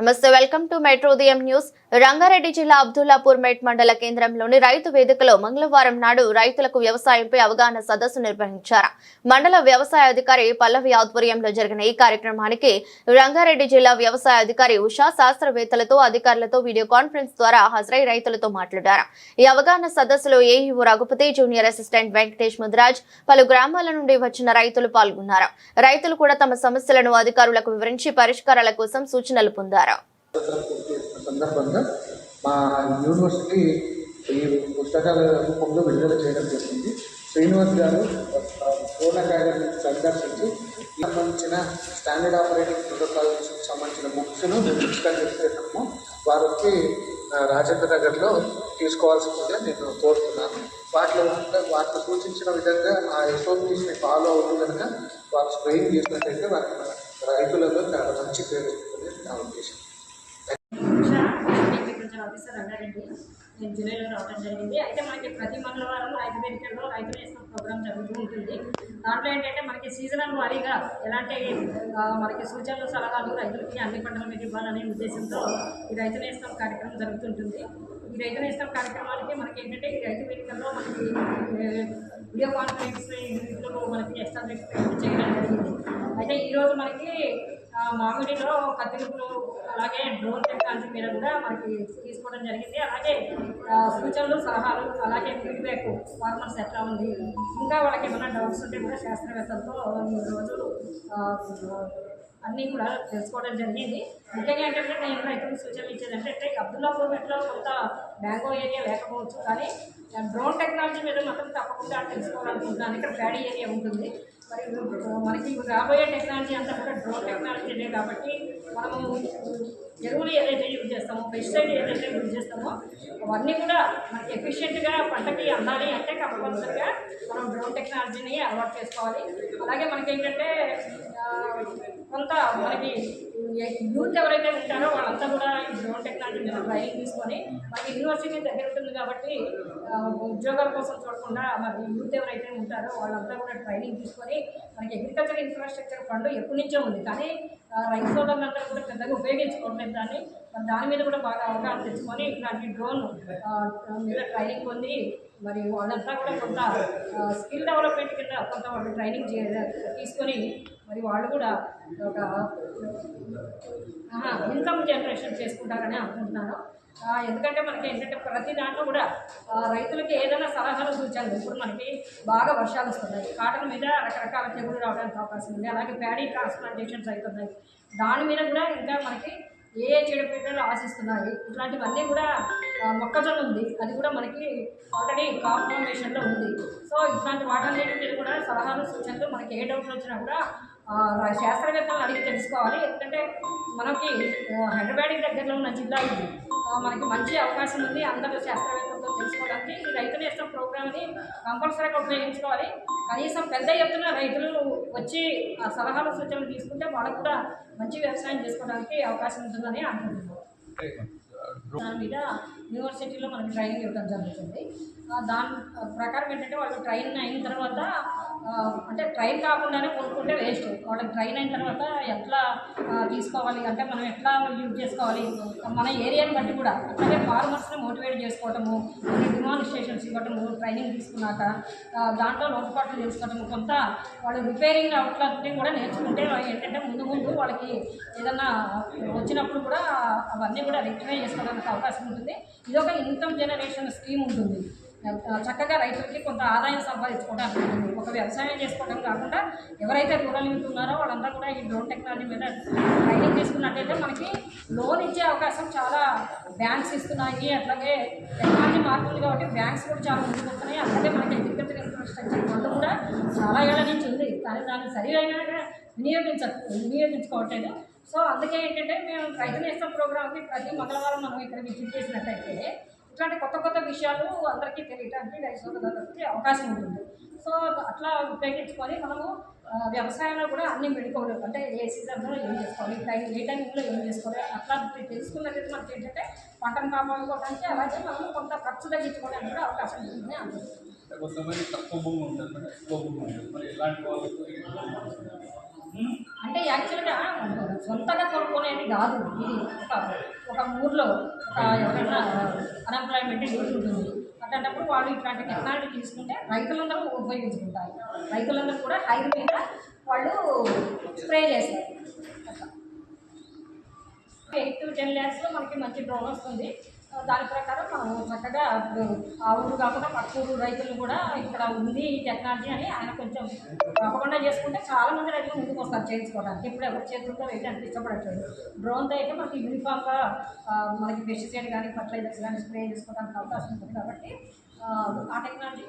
నమస్తే welcome to metro Udayam news. Rangareddy జిల్లా అబ్దుల్లాపూర్ మెట్ మండల కేంద్రంలోని రైతు వేదికలో మంగళవారం నాడు రైతులకు వ్యవసాయంపై అవగాహన సదస్సు నిర్వహించారు. మండల వ్యవసాయ అధికారి పల్లవి ఆధ్వర్యంలో జరిగిన ఈ కార్యక్రమానికి రంగారెడ్డి జిల్లా వ్యవసాయ అధికారి ఉషా శాస్త్రవేత్తలతో అధికారులతో వీడియో కాన్ఫరెన్స్ ద్వారా హాజరై రైతులతో మాట్లాడారు. ఈ అవగాహన సదస్సులో AEO Raghupathi junior assistant Venkatesh Mudraj పలు గ్రామాల నుండి వచ్చిన రైతులు పాల్గొన్నారు. రైతులు కూడా తమ సమస్యలను అధికారులకు వివరించి పరిష్కారాల కోసం సూచనలు పొందారు. సందర్భంగా మా యూనివర్సిటీ ఈ పుస్తకాల రూపంలో విడుదల చేయడం జరిగింది. శ్రీనివాస్ గారు ఫోన్ అకాడమీ సందర్శించి సంబంధించిన స్టాండర్డ్ ఆపరేటింగ్ ప్రోటోకాల్స్ సంబంధించిన బుక్స్ను మేము ఇన్స్టాల్ చేసేటము వారు వచ్చి రాజేంద్ర నగర్లో తీసుకోవాల్సిందిగా నేను కోరుతున్నాను. వాటిలో ఉన్న- వాటిని సూచించిన విధంగా ఆ ఎస్ఓపీస్ని ఫాలో అవుతూ కనుక వారు స్ప్రెయిన్ చేసినట్టయితే వారి రైతులలో చాలా మంచి పేరు వస్తుందని నా ఉద్దేశం. ఆఫీసర్ రంగారెడ్డి నేను జూలైలో రావడం జరిగింది. అయితే మనకి ప్రతి మంగళవారం రైతు వేదికల్లో రైతు నేస్తం ప్రోగ్రామ్ జరుగుతూ ఉంటుంది. దాంట్లో ఏంటంటే మనకి సీజనల్ వారీగా ఎలాంటి మనకి సూచనలు సలహాలు రైతులకి అన్ని పంటల మీద ఇవ్వాలనే ఉద్దేశంతో ఈ రైతు నేస్తం కార్యక్రమం జరుగుతుంటుంది. ఈ రైతు నేస్తం కార్యక్రమానికి మనకి ఏంటంటే ఈ రైతు వేదికల్లో మనకి వీడియో కాన్ఫరెన్స్ మనకి ఎస్టాబ్లిష్ చేయడం జరిగింది. అయితే ఈరోజు మనకి మామిడిలో కత్తిరింపులు అలాగే డ్రోన్ టెక్నాలజీ మీద కూడా మనకి తీసుకోవడం జరిగింది. అలాగే సూచనలు సలహాలు అలాగే ఫీడ్బ్యాక్ ఫార్మర్స్ ఎట్లా ఉంది? ఇంకా వాళ్ళకి ఏమైనా డౌట్స్ ఉంటే కూడా శాస్త్రవేత్తలతో రోజు అన్నీ కూడా తెలుసుకోవడం జరిగింది. ముఖ్యంగా ఏంటంటే నేను రైతులకు సూచనలు ఇచ్చేదంటే ఏంటంటే అబ్దుల్లాపూర్ మెట్లో కొంత బ్యాంగో ఏరియా లేకపోవచ్చు కానీ డ్రోన్ టెక్నాలజీ మీద మాత్రం తప్పకుండా తెలుసుకోవాలనుకుంటున్నాను. ఇక్కడ ప్యాడీ ఏరియా ఉంటుంది. మరి మనకి రాబోయే టెక్నాలజీ అంతా కూడా డ్రోన్ టెక్నాలజీనే కాబట్టి మనము ఎరువులు ఏదైతే యూజ్ చేస్తామో పెస్టిసైడ్ ఏదైతే యూజ్ చేస్తామో అవన్నీ కూడా మనకి ఎఫిషియెంట్గా పంటకి అందాలి అంటే కంపల్సరిగా మనం డ్రోన్ టెక్నాలజీని అలవాటు చేసుకోవాలి. అలాగే మనకి ఏంటంటే కొంత మనకి యూత్ ఎవరైతే ఉంటారో వాళ్ళంతా కూడా ఈ డ్రోన్ టెక్నాలజీ మీద ట్రైనింగ్ తీసుకొని మనకి యూనివర్సిటీ దగ్గర ఉంటుంది కాబట్టి ఉద్యోగాల కోసం చూడకుండా మరి యూత్ ఎవరైతే ఉంటారో వాళ్ళంతా కూడా ట్రైనింగ్ తీసుకొని మనకి అగ్రికల్చర్ ఇన్ఫ్రాస్ట్రక్చర్ ఫండ్ ఎప్పటి నుంచో ఉంది. కానీ రైస్ రైతు కూడా పెద్దగా ఉపయోగించుకోవట్లేదు దాన్ని మరి దాని మీద కూడా బాగా అవగాహన తెచ్చుకొని ఇట్లాంటి డ్రోన్ మీద ట్రైనింగ్ పొంది మరి వాళ్ళంతా కూడా కొంత స్కిల్ డెవలప్మెంట్ కింద కొంత వాళ్ళు ట్రైనింగ్ చే తీసుకొని మరి వాళ్ళు కూడా ఒక ఇన్కమ్ జనరేషన్ చేసుకుంటారని అనుకుంటున్నాను. ఎందుకంటే మనకి ఏంటంటే ప్రతి దాంట్లో కూడా రైతులకి ఏదైనా సలహాలు సూచనలు. ఇప్పుడు మనకి బాగా వర్షాలు వస్తున్నాయి. కాటన్ మీద రకరకాల తెగులు రావడానికి అవకాశం ఉంది. అలాగే ప్యాడీ ట్రాన్స్ప్లాంటేషన్స్ అవుతున్నాయి. దాని మీద కూడా ఇంకా మనకి ఏ ఏ చీడపీడలు ఆశిస్తున్నాయి? ఇట్లాంటివన్నీ కూడా మొక్కజొన్న ఉంది. అది కూడా మనకి ఆల్రెడీ కాప్ ఉంది. సో ఇట్లాంటి వాటన్నిటి మీద కూడా సలహాలు సూచనలు మనకి ఏ డౌట్లు వచ్చినా కూడా శాస్త్రవేత్తలను అడిగి తెలుసుకోవాలి. ఎందుకంటే మనకి ఆ, హైదరాబాద్కి దగ్గరలో ఉన్న జిల్లా ఇది. మనకి మంచి అవకాశం ఉంది అందరూ శాస్త్రవేత్తలతో తెలుసుకోవడానికి. ఈ రైతు నేస్తం ప్రోగ్రామ్ని కంపల్సరీగా ఉపయోగించుకోవాలి. కనీసం పెద్ద ఎత్తున రైతులు వచ్చి ఆ సలహాలు సూచనలు తీసుకుంటే వాళ్ళకు కూడా మంచి వ్యవసాయం చేసుకోవడానికి అవకాశం ఉంటుందని అనుకుంటున్నాను. దాని మీద యూనివర్సిటీలో మనకి ట్రైనింగ్ ఇవ్వడం జరుగుతుంది. దాని ప్రకారం ఏంటంటే వాళ్ళు ట్రైన్ అయిన తర్వాత అంటే ట్రైన్ కాకుండానే కొనుక్కుంటే వేస్ట్. వాళ్ళకి ట్రైన్ అయిన తర్వాత ఎట్లా తీసుకోవాలి అంటే మనం ఎట్లా యూజ్ చేసుకోవాలి? మన ఏరియాని బట్టి కూడా. అట్లాగే ఫార్మర్స్ని మోటివేట్ చేసుకోవటము కొన్ని డిమాన్స్ట్రేషన్స్ ఇవ్వటము ట్రైనింగ్ తీసుకున్నాక దాంట్లో లోటుపాట్లు తెలుసుకోవటము కొంత వాళ్ళు రిపేరింగ్ అవుట్లన్నీ కూడా నేర్చుకుంటే ఏంటంటే ముందు ముందు వాళ్ళకి ఏదన్నా వచ్చినప్పుడు కూడా అవన్నీ కూడా రెక్టిఫై చేసుకోవడానికి అవకాశం ఉంటుంది. ఇది ఒక ఇన్కమ్ జనరేషన్ స్కీమ్ ఉంటుంది చక్కగా రైతులకి కొంత ఆదాయం సంపాదించుకోవడానికి ఒక వ్యవసాయం చేసుకోవడం కాకుండా ఎవరైతే రూరల్ యూత్ ఉన్నారో వాళ్ళంతా కూడా ఈ డ్రోన్ టెక్నాలజీ మీద ట్రైనింగ్ తీసుకున్నట్టయితే మనకి లోన్ ఇచ్చే అవకాశం చాలా బ్యాంక్స్ ఇస్తున్నాయి. అట్లాగే టెక్నాలజీ మారుతుంది కాబట్టి బ్యాంక్స్ కూడా చాలా ముందుకు వస్తున్నాయి. అట్లాగే మనకి అగ్రికల్చర్ ఇన్ఫ్రాస్ట్రక్చర్ ఫండ్ కూడా చాలా ఏళ్ళ నుంచి ఉంది. కానీ దాన్ని సరైన వినియోగించ వినియోగించుకోవట్లేదు. సో అందుకే ఏంటంటే మేము రైతు నేస్తం ప్రోగ్రామ్కి ప్రతి మంగళవారం మనం ఇక్కడ విజిట్ చేసినట్టయితే ఇట్లాంటి కొత్త కొత్త విషయాలు అందరికీ తెలియటానికి రైతు సోదరులకి అవకాశం ఉంటుంది. సో అట్లా ఉపయోగించుకొని మనము వ్యవసాయంలో కూడా అన్ని మెడుకోవాలి అంటే ఏ సీజన్లో ఏం చేసుకోవాలి టైం ఏ టైంలో ఏం చేసుకోవాలి అట్లా తెలుసుకున్నట్టు మనకి ఏంటంటే పంటను కాపాడుకోవడానికి అలాగే మనము కొంత ఖర్చు తగ్గించుకోవడానికి కూడా అవకాశం ఉంటుందని అనుకుంటున్నాను కొంతమంది తక్కువ భూమి ఉంటుంది మరి ఎక్కువ భూమి ఉంటుంది మరి ఇలాంటి వాళ్ళకు అంటే యాక్చువల్గా సొంతగా కొనుక్కునేది కాదు. ఇది ఒక ఒక ఊర్లో ఒక ఎవరైనా అన్ఎంప్లాయ్మెంట్ యూత్ ఉంటుంది. అట్లాంటప్పుడు వాళ్ళు ఇట్లాంటి టెక్నాలజీ తీసుకుంటే రైతులందరూ ఉపయోగించుకుంటారు. రైతులందరూ కూడా హైర్ మీద వాళ్ళు స్ప్రే చేస్తారు. ఎయిట్ టు టెన్ ల్యాక్స్లో మనకి మంచి డ్రోన్ వస్తుంది. దాని ప్రకారం చక్కగా ఇప్పుడు ఆ ఊరు కాకుండా పక్క ఊరు రైతులు కూడా ఇక్కడ ఉంది ఈ టెక్నాలజీ అని ఆయన కొంచెం తప్పకుండా చేసుకుంటే చాలా మంది రైతులు ముందుకు వస్తారు చేయించుకోవడానికి. ఇప్పుడు ఎవరి చేతులతో అయితే అంత ఇష్టపడట్లేదు డ్రోన్తో అయితే మనకి యూనిఫామ్గా మనకి పెస్టిసైడ్ కానీ ఫర్టిలైజర్స్ కానీ స్ప్రే చేసుకోవడానికి అవకాశం ఉంటుంది కాబట్టి ఆ, టెక్నాలజీ